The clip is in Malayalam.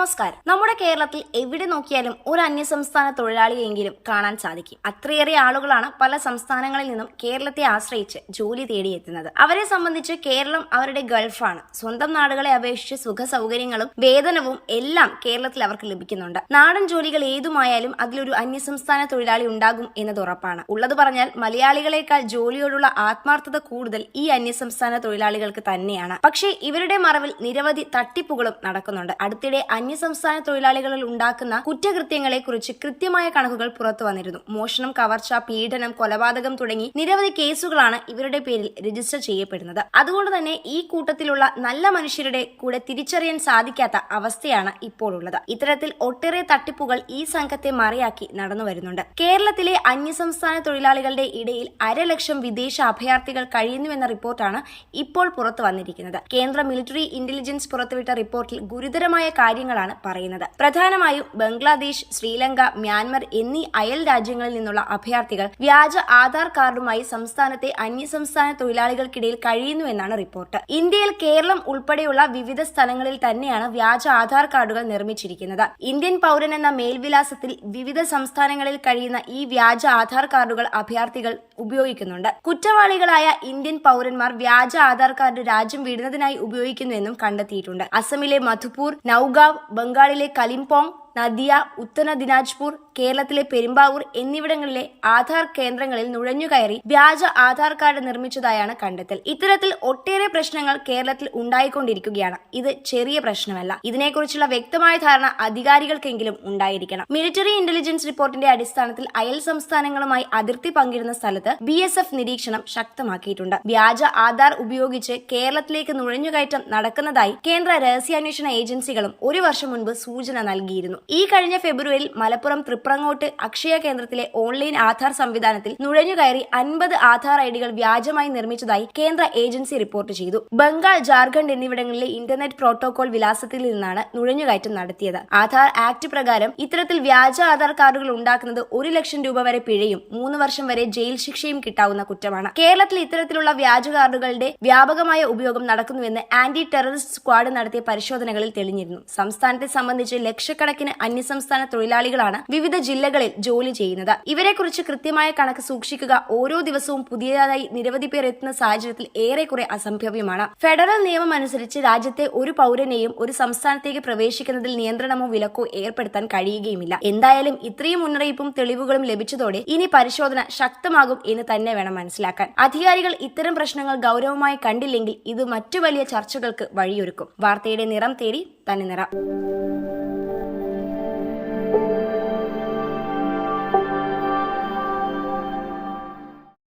നമസ്കാരം. നമ്മുടെ കേരളത്തിൽ എവിടെ നോക്കിയാലും ഒരു അന്യസംസ്ഥാന തൊഴിലാളിയെങ്കിലും കാണാൻ സാധിക്കും. അത്രയേറെ ആളുകളാണ് പല സംസ്ഥാനങ്ങളിൽ നിന്നും കേരളത്തെ ആശ്രയിച്ച് ജോലി തേടിയെത്തുന്നത്. അവരെ സംബന്ധിച്ച് കേരളം അവരുടെ ഗൾഫാണ്. സ്വന്തം നാടുകളെ അപേക്ഷിച്ച് സുഖ സൗകര്യങ്ങളും വേതനവും എല്ലാം കേരളത്തിൽ അവർക്ക് ലഭിക്കുന്നുണ്ട്. നാടൻ ജോലികൾ ഏതുമായാലും അതിലൊരു അന്യസംസ്ഥാന തൊഴിലാളി ഉണ്ടാകും എന്നത് ഉറപ്പാണ്. ഉള്ളത് പറഞ്ഞാൽ മലയാളികളെക്കാൾ ജോലിയോടുള്ള ആത്മാർത്ഥത കൂടുതൽ ഈ അന്യസംസ്ഥാന തൊഴിലാളികൾക്ക് തന്നെയാണ്. പക്ഷേ ഇവരുടെ മറവിൽ നിരവധി തട്ടിപ്പുകളും നടക്കുന്നുണ്ട്. അടുത്തിടെ അന്യസംസ്ഥാന തൊഴിലാളികളിൽ ഉണ്ടാക്കുന്ന കുറ്റകൃത്യങ്ങളെ കുറിച്ച് കൃത്യമായ കണക്കുകൾ പുറത്തു വന്നിരുന്നു. മോഷണം കവർച്ച പീഡനം കൊലപാതകം തുടങ്ങി നിരവധി കേസുകളാണ് ഇവരുടെ പേരിൽ രജിസ്റ്റർ ചെയ്യപ്പെടുന്നത്. അതുകൊണ്ട് തന്നെ ഈ കൂട്ടത്തിലുള്ള നല്ല മനുഷ്യരുടെ കൂടെ തിരിച്ചറിയാൻ സാധിക്കാത്ത അവസ്ഥയാണ് ഇപ്പോൾ ഉള്ളത് ഇത്തരത്തിൽ ഒട്ടേറെ തട്ടിപ്പുകൾ ഈ സംഘത്തെ മറയാക്കി നടന്നു വരുന്നുണ്ട്. കേരളത്തിലെ അന്യസംസ്ഥാന തൊഴിലാളികളുടെ ഇടയിൽ അരലക്ഷം വിദേശ അഭയാർത്ഥികൾ കഴിയുന്നുവെന്ന റിപ്പോർട്ടാണ് ഇപ്പോൾ പുറത്തു വന്നിരിക്കുന്നത്. കേന്ദ്ര മിലിറ്ററി ഇന്റലിജൻസ് പുറത്തുവിട്ട റിപ്പോർട്ടിൽ ഗുരുതരമായ കാര്യങ്ങളാണ് പറയുന്നത്. പ്രധാനമായും ബംഗ്ലാദേശ് ശ്രീലങ്ക മ്യാൻമർ എന്നീ അയൽ രാജ്യങ്ങളിൽ നിന്നുള്ള അഭയാർത്ഥികൾ വ്യാജ ആധാർ കാർഡുമായി സംസ്ഥാനത്തെ അന്യ അന്യസംസ്ഥാന തൊഴിലാളികൾക്കിടയിൽ കഴിയുന്നുവെന്നാണ് റിപ്പോർട്ട്. ഇന്ത്യയിൽ കേരളം ഉൾപ്പെടെയുള്ള വിവിധ സ്ഥലങ്ങളിൽ തന്നെയാണ് വ്യാജ ആധാർ കാർഡുകൾ നിർമ്മിച്ചിരിക്കുന്നത്. ഇന്ത്യൻ പൗരൻ എന്ന മേൽവിലാസത്തിൽ വിവിധ സംസ്ഥാനങ്ങളിൽ കഴിയുന്ന ഈ വ്യാജ ആധാർ കാർഡുകൾ അഭയാർത്ഥികൾ ഉപയോഗിക്കുന്നുണ്ട്. കുറ്റവാളികളായ ഇന്ത്യൻ പൗരന്മാർ വ്യാജ ആധാർ കാർഡ് രാജ്യം വിടുന്നതിനായി ഉപയോഗിക്കുന്നുവെന്നും കണ്ടെത്തിയിട്ടുണ്ട്. അസമിലെ മധുപൂർ നൌഗാവ് ബംഗാളിലെ കലിംപോങ് നദിയ ഉത്തന ദിനാജ്പൂർ കേരളത്തിലെ പെരുമ്പാവൂർ എന്നിവിടങ്ങളിലെ ആധാർ കേന്ദ്രങ്ങളിൽ നുഴഞ്ഞുകയറി വ്യാജ ആധാർ കാർഡ് നിർമ്മിച്ചതായാണ് കണ്ടെത്തൽ. ഇത്തരത്തിൽ ഒട്ടേറെ പ്രശ്നങ്ങൾ കേരളത്തിൽ ഉണ്ടായിക്കൊണ്ടിരിക്കുകയാണ്. ഇത് ചെറിയ പ്രശ്നമല്ല. ഇതിനെക്കുറിച്ചുള്ള വ്യക്തമായ ധാരണ അധികാരികൾക്കെങ്കിലും ഉണ്ടായിരിക്കണം. മിലിറ്ററി ഇന്റലിജൻസ് റിപ്പോർട്ടിന്റെ അടിസ്ഥാനത്തിൽ അയൽ സംസ്ഥാനങ്ങളുമായി അതിർത്തി പങ്കിടുന്ന സ്ഥലത്ത് ബി നിരീക്ഷണം ശക്തമാക്കിയിട്ടുണ്ട്. വ്യാജ ആധാർ ഉപയോഗിച്ച് കേരളത്തിലേക്ക് നുഴഞ്ഞുകയറ്റം നടക്കുന്നതായി കേന്ദ്ര രഹസ്യാന്വേഷണ ഏജൻസികളും ഒരു വർഷം മുൻപ് സൂചന നൽകിയിരുന്നു. ഈ കഴിഞ്ഞ ഫെബ്രുവരിയിൽ മലപ്പുറം തൃപ്രങ്ങോട്ട് അക്ഷയ കേന്ദ്രത്തിലെ ഓൺലൈൻ ആധാർ സംവിധാനത്തിൽ നുഴഞ്ഞുകയറി അൻപത് ആധാർ ഐഡികൾ വ്യാജമായി നിർമ്മിച്ചതായി കേന്ദ്ര ഏജൻസി റിപ്പോർട്ട് ചെയ്തു. ബംഗാൾ ജാർഖണ്ഡ് എന്നിവിടങ്ങളിലെ ഇന്റർനെറ്റ് പ്രോട്ടോകോൾ വിലാസത്തിൽ നിന്നാണ് നുഴഞ്ഞുകയറ്റം നടത്തിയത്. ആധാർ ആക്ട് പ്രകാരം ഇത്തരത്തിൽ വ്യാജ ആധാർ കാർഡുകൾ ഉണ്ടാക്കുന്നത് ഒരു ലക്ഷം രൂപ വരെ പിഴയും മൂന്ന് വർഷം വരെ ജയിൽ ശിക്ഷയും കിട്ടാവുന്ന കുറ്റമാണ്. കേരളത്തിൽ ഇത്തരത്തിലുള്ള വ്യാജ കാർഡുകളുടെ വ്യാപകമായ ഉപയോഗം നടക്കുന്നുവെന്ന് ആന്റി ടെററിസ്റ്റ് സ്ക്വാഡ് നടത്തിയ പരിശോധനകളിൽ തെളിഞ്ഞിരുന്നു. സംസ്ഥാനത്തെ സംബന്ധിച്ച് ലക്ഷക്കണക്കിന് അന്യസംസ്ഥാന തൊഴിലാളികളാണ് വിവിധ ജില്ലകളിൽ ജോലി ചെയ്യുന്നത്. ഇവരെക്കുറിച്ച് കൃത്യമായ കണക്ക് സൂക്ഷിക്കുക ഓരോ ദിവസവും പുതിയതായി നിരവധി പേർ എത്തുന്ന സാഹചര്യത്തിൽ ഏറെക്കുറെ അസംഭവ്യമാണ്. ഫെഡറൽ നിയമം അനുസരിച്ച് രാജ്യത്തെ ഒരു പൗരനെയും ഒരു സംസ്ഥാനത്തേക്ക് പ്രവേശിക്കുന്നതിൽ നിയന്ത്രണമോ വിലക്കോ ഏർപ്പെടുത്താൻ കഴിയുകയുമില്ല. എന്തായാലും ഇത്രയും മുന്നറിയിപ്പും തെളിവുകളും ലഭിച്ചതോടെ ഇനി പരിശോധന ശക്തമാകും എന്ന് തന്നെ വേണം മനസ്സിലാക്കാൻ. അധികാരികൾ ഇത്തരം പ്രശ്നങ്ങൾ ഗൗരവമായി കണ്ടില്ലെങ്കിൽ ഇത് മറ്റു വലിയ ചർച്ചകൾക്ക് വഴിയൊരുക്കും. വാർത്തയുടെ നിറം തേടി തന്നെ നിറം.